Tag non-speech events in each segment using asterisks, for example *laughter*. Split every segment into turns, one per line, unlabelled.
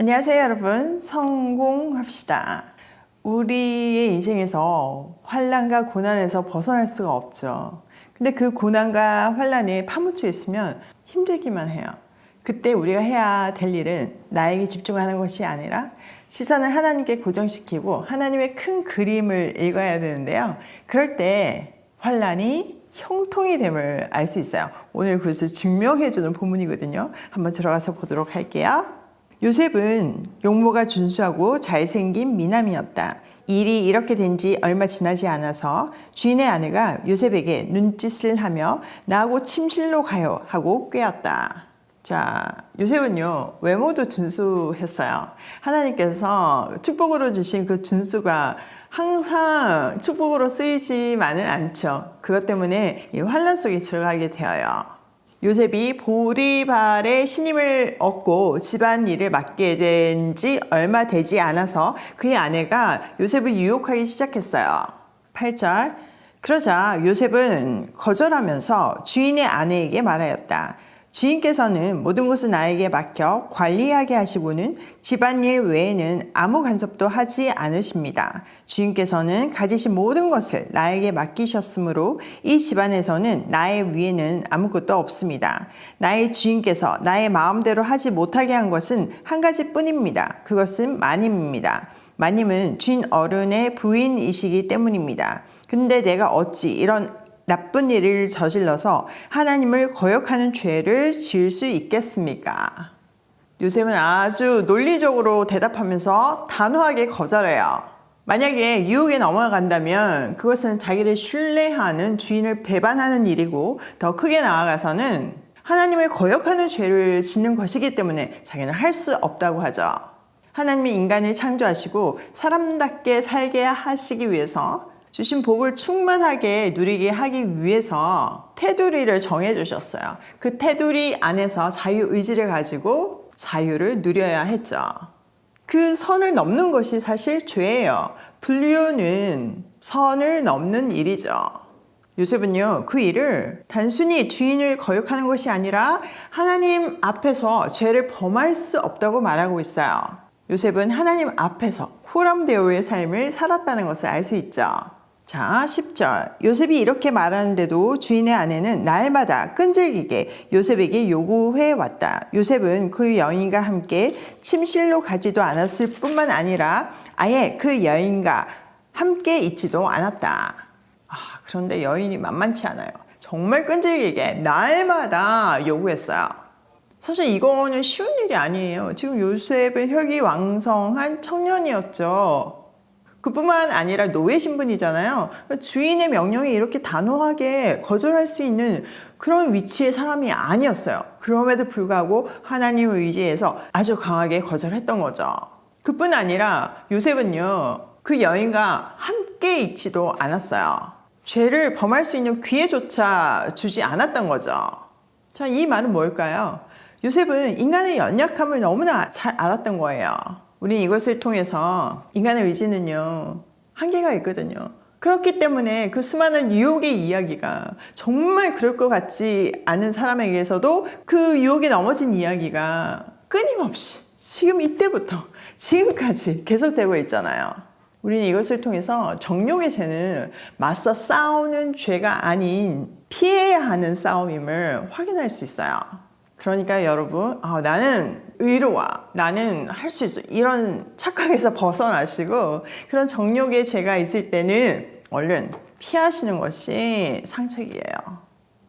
안녕하세요, 여러분. 성공합시다. 우리의 인생에서 환란과 고난에서 벗어날 수가 없죠. 근데 그 고난과 환란에 파묻혀 있으면 힘들기만 해요. 그때 우리가 해야 될 일은 나에게 집중하는 것이 아니라 시선을 하나님께 고정시키고 하나님의 큰 그림을 읽어야 되는데요. 그럴 때 환란이 형통이 됨을 알 수 있어요. 오늘 그것을 증명해 주는 본문이거든요. 한번 들어가서 보도록 할게요. 요셉은 용모가 준수하고 잘생긴 미남이었다. 일이 이렇게 된 지 얼마 지나지 않아서 주인의 아내가 요셉에게 눈짓을 하며 나하고 침실로 가요 하고 꾀었다. 자, 요셉은요, 외모도 준수했어요. 하나님께서 축복으로 주신 그 준수가 항상 축복으로 쓰이지만은 않죠. 그것 때문에 이 환란 속에 들어가게 되어요. 요셉이 보리발의 신임을 얻고 집안 일을 맡게 된 지 얼마 되지 않아서 그의 아내가 요셉을 유혹하기 시작했어요. 8절. 그러자 요셉은 거절하면서 주인의 아내에게 말하였다. 주인께서는 모든 것을 나에게 맡겨 관리하게 하시고는 집안일 외에는 아무 간섭도 하지 않으십니다. 주인께서는 가지신 모든 것을 나에게 맡기셨으므로 이 집안에서는 나의 위에는 아무것도 없습니다. 나의 주인께서 나의 마음대로 하지 못하게 한 것은 한 가지 뿐입니다. 그것은 마님입니다. 마님은 주인 어른의 부인이시기 때문입니다. 근데 내가 어찌 이런 나쁜 일을 저질러서 하나님을 거역하는 죄를 지을 수 있겠습니까? 요셉은 아주 논리적으로 대답하면서 단호하게 거절해요. 만약에 유혹에 넘어간다면 그것은 자기를 신뢰하는 주인을 배반하는 일이고 더 크게 나아가서는 하나님을 거역하는 죄를 짓는 것이기 때문에 자기는 할 수 없다고 하죠. 하나님이 인간을 창조하시고 사람답게 살게 하시기 위해서 주신 복을 충만하게 누리게 하기 위해서 테두리를 정해 주셨어요. 그 테두리 안에서 자유 의지를 가지고 자유를 누려야 했죠. 그 선을 넘는 것이 사실 죄예요. 불륜은 선을 넘는 일이죠. 요셉은요, 그 일을 단순히 주인을 거역하는 것이 아니라 하나님 앞에서 죄를 범할 수 없다고 말하고 있어요. 요셉은 하나님 앞에서 코람데오의 삶을 살았다는 것을 알 수 있죠. 자, 10절. 요셉이 이렇게 말하는데도 주인의 아내는 날마다 끈질기게 요셉에게 요구해 왔다. 요셉은 그 여인과 함께 침실로 가지도 않았을 뿐만 아니라 아예 그 여인과 함께 있지도 않았다. 아, 그런데 여인이 만만치 않아요. 정말 끈질기게 날마다 요구했어요. 사실 이거는 쉬운 일이 아니에요. 지금 요셉은 혈기왕성한 청년이었죠. 그뿐만 아니라 노예 신분이잖아요. 주인의 명령에 이렇게 단호하게 거절할 수 있는 그런 위치의 사람이 아니었어요. 그럼에도 불구하고 하나님을 의지해서 아주 강하게 거절했던 거죠. 그뿐 아니라 요셉은요, 그 여인과 함께 있지도 않았어요. 죄를 범할 수 있는 기회조차 주지 않았던 거죠. 자, 이 말은 뭘까요? 요셉은 인간의 연약함을 너무나 잘 알았던 거예요. 우린 이것을 통해서 인간의 의지는요, 한계가 있거든요. 그렇기 때문에 그 수많은 유혹의 이야기가 정말 그럴 것 같지 않은 사람에게서도 그 유혹에 넘어진 이야기가 끊임없이 지금 이때부터 지금까지 계속되고 있잖아요. 우리는 이것을 통해서 정욕의 죄는 맞서 싸우는 죄가 아닌 피해야 하는 싸움임을 확인할 수 있어요. 그러니까 여러분, 아, 나는 의로와 나는 할 수 있어. 이런 착각에서 *laughs* 벗어나시고 그런 정욕의 죄가 있을 때는 얼른 피하시는 것이 상책이에요.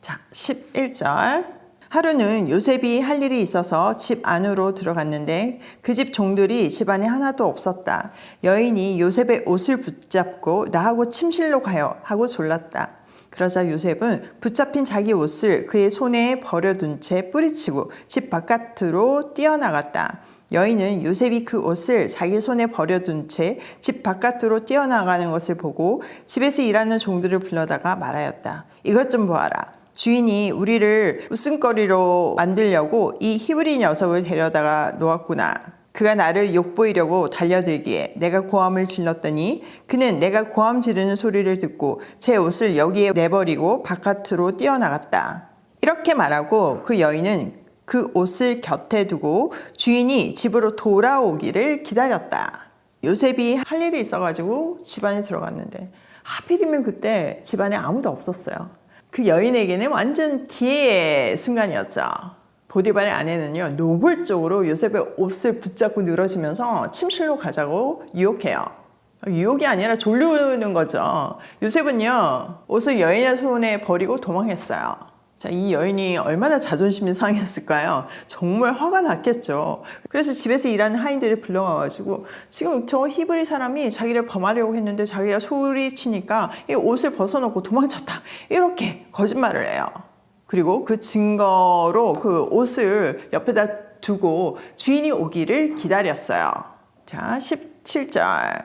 자, 11절. 하루는 요셉이 할 일이 있어서 집 안으로 들어갔는데 그 집 종들이 집안에 하나도 없었다. 여인이 요셉의 옷을 붙잡고 나하고 침실로 가요 하고 졸랐다. 그러자 요셉은 붙잡힌 자기 옷을 그의 손에 버려둔 채 뿌리치고 집 바깥으로 뛰어나갔다. 여인은 요셉이 그 옷을 자기 손에 버려둔 채 집 바깥으로 뛰어나가는 것을 보고 집에서 일하는 종들을 불러다가 말하였다. 이것 좀 보아라. 주인이 우리를 웃음거리로 만들려고 이 히브리 녀석을 데려다가 놓았구나. 그가 나를 욕보이려고 달려들기에 내가 고함을 질렀더니 그는 내가 고함 지르는 소리를 듣고 제 옷을 여기에 내버리고 바깥으로 뛰어나갔다. 이렇게 말하고 그 여인은 그 옷을 곁에 두고 주인이 집으로 돌아오기를 기다렸다. 요셉이 할 일이 있어가지고 집안에 들어갔는데 하필이면 그때 집안에 아무도 없었어요. 그 여인에게는 완전 기회의 순간이었죠. 보디발의 아내는요 노골적으로 요셉의 옷을 붙잡고 늘어지면서 침실로 가자고 유혹해요. 유혹이 아니라 졸르는 거죠. 요셉은요 옷을 여인의 손에 버리고 도망했어요. 자, 이 여인이 얼마나 자존심이 상했을까요? 정말 화가 났겠죠. 그래서 집에서 일하는 하인들을 불러와가지고 지금 저 히브리 사람이 자기를 범하려고 했는데 자기가 소리치니까 이 옷을 벗어놓고 도망쳤다. 이렇게 거짓말을 해요. 그리고 그 증거로 그 옷을 옆에다 두고 주인이 오기를 기다렸어요. 자, 17절.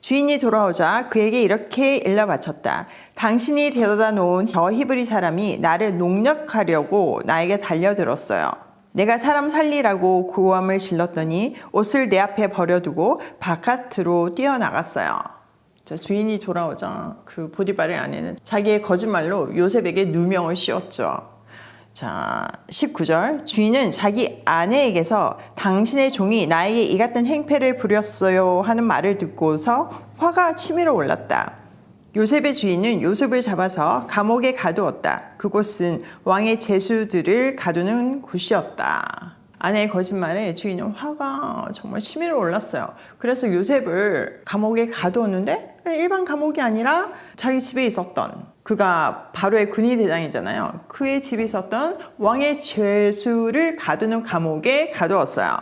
주인이 돌아오자 그에게 이렇게 일러 바쳤다. 당신이 데려다 놓은 저 히브리 사람이 나를 농락하려고 나에게 달려들었어요. 내가 사람 살리라고 고함을 질렀더니 옷을 내 앞에 버려두고 바깥으로 뛰어나갔어요. 자, 주인이 돌아오자 그 보디발의 아내는 자기의 거짓말로 요셉에게 누명을 씌웠죠. 자, 19절. 주인은 자기 아내에게서 당신의 종이 나에게 이 같은 행패를 부렸어요 하는 말을 듣고서 화가 치밀어 올랐다. 요셉의 주인은 요셉을 잡아서 감옥에 가두었다. 그곳은 왕의 제수들을 가두는 곳이었다. 아내의 거짓말에 주인은 화가 정말 치밀어 올랐어요. 그래서 요셉을 감옥에 가두었는데 일반 감옥이 아니라 자기 집에 있었던 그가 바로의 군인 대장이잖아요. 그의 집에 있었던 왕의 죄수를 가두는 감옥에 가두었어요.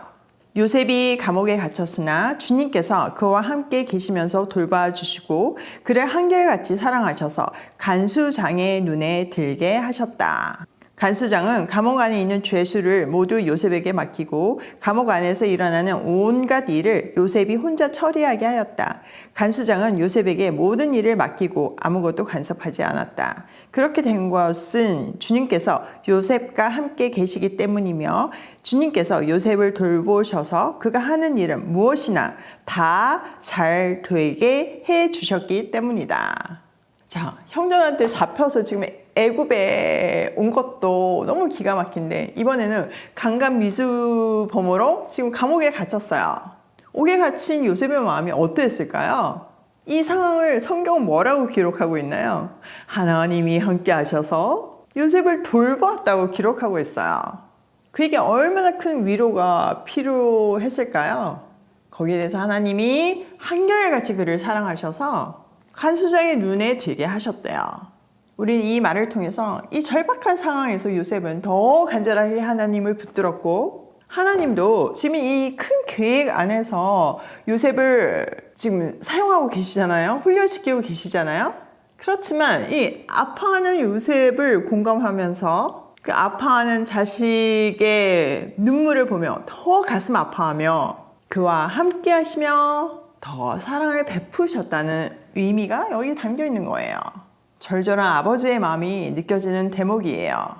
요셉이 감옥에 갇혔으나 주님께서 그와 함께 계시면서 돌봐주시고 그를 한결같이 사랑하셔서 간수장의 눈에 들게 하셨다. 간수장은 감옥 안에 있는 죄수를 모두 요셉에게 맡기고 감옥 안에서 일어나는 온갖 일을 요셉이 혼자 처리하게 하였다. 간수장은 요셉에게 모든 일을 맡기고 아무것도 간섭하지 않았다. 그렇게 된 것은 주님께서 요셉과 함께 계시기 때문이며 주님께서 요셉을 돌보셔서 그가 하는 일은 무엇이나 다 잘 되게 해 주셨기 때문이다. 자, 형들한테 잡혀서 지금 애굽에 온 것도 너무 기가 막힌데 이번에는 강간 미수범으로 지금 감옥에 갇혔어요. 옥에 갇힌 요셉의 마음이 어땠을까요? 이 상황을 성경은 뭐라고 기록하고 있나요? 하나님이 함께 하셔서 요셉을 돌보았다고 기록하고 있어요. 그에게 얼마나 큰 위로가 필요했을까요? 거기에 대해서 하나님이 한결같이 그를 사랑하셔서 간수장의 눈에 들게 하셨대요. 우리는 이 말을 통해서 이 절박한 상황에서 요셉은 더 간절하게 하나님을 붙들었고 하나님도 지금 이 큰 계획 안에서 요셉을 지금 사용하고 계시잖아요. 훈련시키고 계시잖아요. 그렇지만 이 아파하는 요셉을 공감하면서 그 아파하는 자식의 눈물을 보며 더 가슴 아파하며 그와 함께 하시며 더 사랑을 베푸셨다는 의미가 여기 담겨 있는 거예요. 절절한 아버지의 마음이 느껴지는 대목이에요.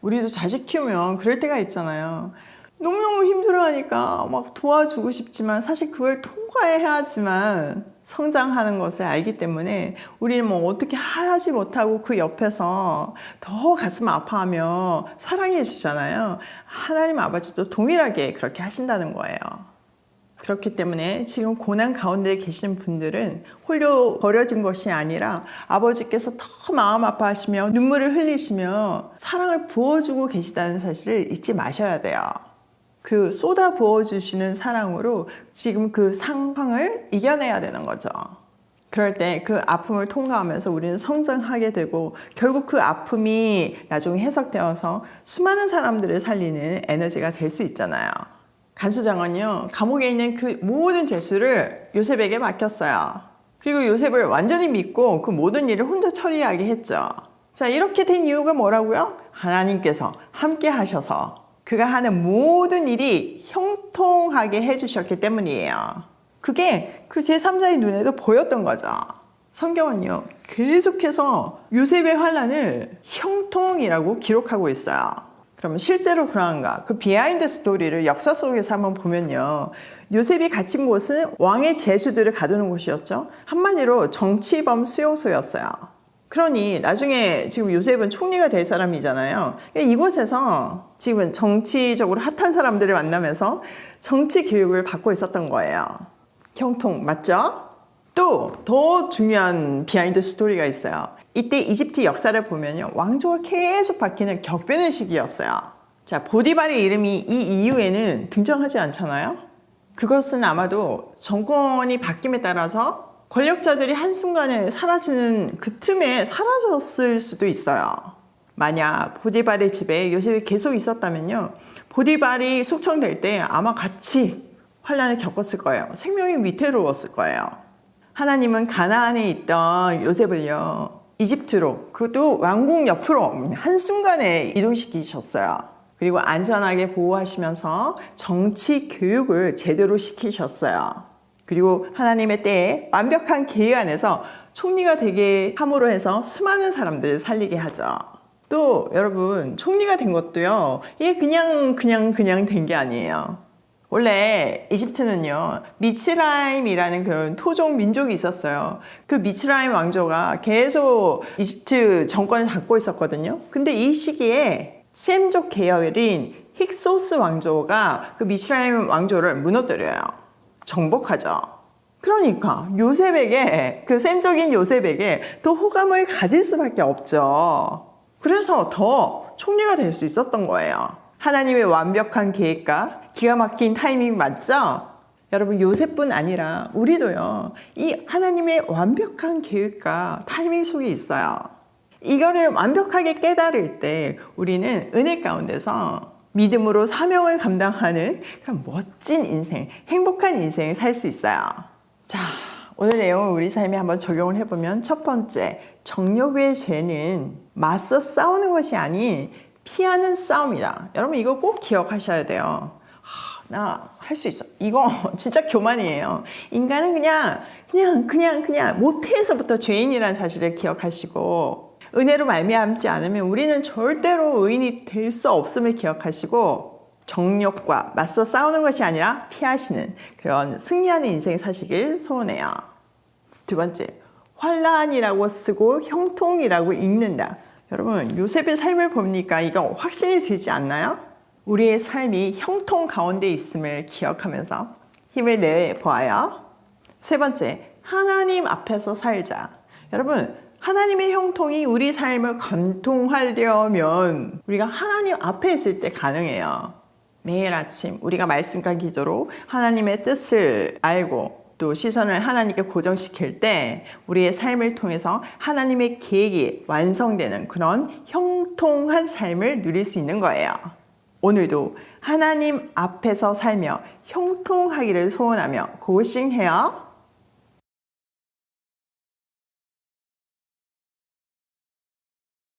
우리도 자식 키우면 그럴 때가 있잖아요. 너무너무 힘들어하니까 막 도와주고 싶지만 사실 그걸 통과해야지만 성장하는 것을 알기 때문에 우리는 뭐 어떻게 하지 못하고 그 옆에서 더 가슴 아파하며 사랑해 주잖아요. 하나님 아버지도 동일하게 그렇게 하신다는 거예요. 그렇기 때문에 지금 고난 가운데 계시는 분들은 홀로 버려진 것이 아니라 아버지께서 더 마음 아파하시며 눈물을 흘리시며 사랑을 부어주고 계시다는 사실을 잊지 마셔야 돼요. 그 쏟아 부어주시는 사랑으로 지금 그 상황을 이겨내야 되는 거죠. 그럴 때 그 아픔을 통과하면서 우리는 성장하게 되고 결국 그 아픔이 나중에 해석되어서 수많은 사람들을 살리는 에너지가 될 수 있잖아요. 간수장은요, 감옥에 있는 그 모든 죄수를 요셉에게 맡겼어요. 그리고 요셉을 완전히 믿고 그 모든 일을 혼자 처리하게 했죠. 자, 이렇게 된 이유가 뭐라고요? 하나님께서 함께 하셔서 그가 하는 모든 일이 형통하게 해주셨기 때문이에요. 그게 그 제3자의 눈에도 보였던 거죠. 성경은요, 계속해서 요셉의 환란을 형통이라고 기록하고 있어요. 그러면 실제로 그런가? 그 비하인드 스토리를 역사 속에서 한번 보면요. 요셉이 갇힌 곳은 왕의 제수들을 가두는 곳이었죠. 한마디로 정치범 수용소였어요. 그러니 나중에 지금 요셉은 총리가 될 사람이잖아요. 이곳에서 지금 정치적으로 핫한 사람들을 만나면서 정치 교육을 받고 있었던 거예요. 형통 맞죠? 또 더 중요한 비하인드 스토리가 있어요. 이때 이집트 역사를 보면요. 왕조가 계속 바뀌는 격변의 시기였어요. 자, 보디발의 이름이 이 이후에는 등장하지 않잖아요. 그것은 아마도 정권이 바뀜에 따라서 권력자들이 한순간에 사라지는 그 틈에 사라졌을 수도 있어요. 만약 보디발의 집에 요셉이 계속 있었다면요. 보디발이 숙청될 때 아마 같이 환란을 겪었을 거예요. 생명이 위태로웠을 거예요. 하나님은 가나안에 있던 요셉을요. 이집트로 그것도 왕궁 옆으로 한순간에 이동시키셨어요. 그리고 안전하게 보호하시면서 정치 교육을 제대로 시키셨어요. 그리고 하나님의 때에 완벽한 계획 안에서 총리가 되게 함으로 해서 수많은 사람들을 살리게 하죠. 또 여러분 총리가 된 것도요. 이게 그냥 그냥 그냥 된 게 아니에요. 원래 이집트는요 미츠라임이라는 그런 토종 민족이 있었어요. 그 미츠라임 왕조가 계속 이집트 정권을 잡고 있었거든요. 근데 이 시기에 셈족 계열인 힉소스 왕조가 그 미츠라임 왕조를 무너뜨려요. 정복하죠. 그러니까 요셉에게 그 셈적인 요셉에게 더 호감을 가질 수밖에 없죠. 그래서 더 총리가 될 수 있었던 거예요. 하나님의 완벽한 계획과 기가 막힌 타이밍 맞죠? 여러분 요셉뿐 아니라 우리도요. 이 하나님의 완벽한 계획과 타이밍 속에 있어요. 이거를 완벽하게 깨달을 때 우리는 은혜 가운데서 믿음으로 사명을 감당하는 그런 멋진 인생, 행복한 인생을 살 수 있어요. 자, 오늘 내용을 우리 삶에 한번 적용을 해보면 첫 번째, 정욕의 죄는 맞서 싸우는 것이 아닌 피하는 싸움이다. 여러분 이거 꼭 기억하셔야 돼요. 나 할 수 있어. 이거 *laughs* 진짜 교만이에요. 인간은 그냥 그냥 그냥 그냥 모태에서부터 죄인이라는 사실을 기억하시고 은혜로 말미암지 않으면 우리는 절대로 의인이 될 수 없음을 기억하시고 정욕과 맞서 싸우는 것이 아니라 피하시는 그런 승리하는 인생 사시길 소원해요. 두 번째, 환란이라고 쓰고 형통이라고 읽는다. 여러분, 요셉의 삶을 보니까 이거 확신이 들지 않나요? 우리의 삶이 형통 가운데 있음을 기억하면서 힘을 내 보아요. 세 번째, 하나님 앞에서 살자. 여러분, 하나님의 형통이 우리 삶을 관통하려면 우리가 하나님 앞에 있을 때 가능해요. 매일 아침 우리가 말씀과 기도로 하나님의 뜻을 알고 또 시선을 하나님께 고정시킬 때 우리의 삶을 통해서 하나님의 계획이 완성되는 그런 형통한 삶을 누릴 수 있는 거예요. 오늘도 하나님 앞에서 살며 형통하기를 소원하며 고싱해요.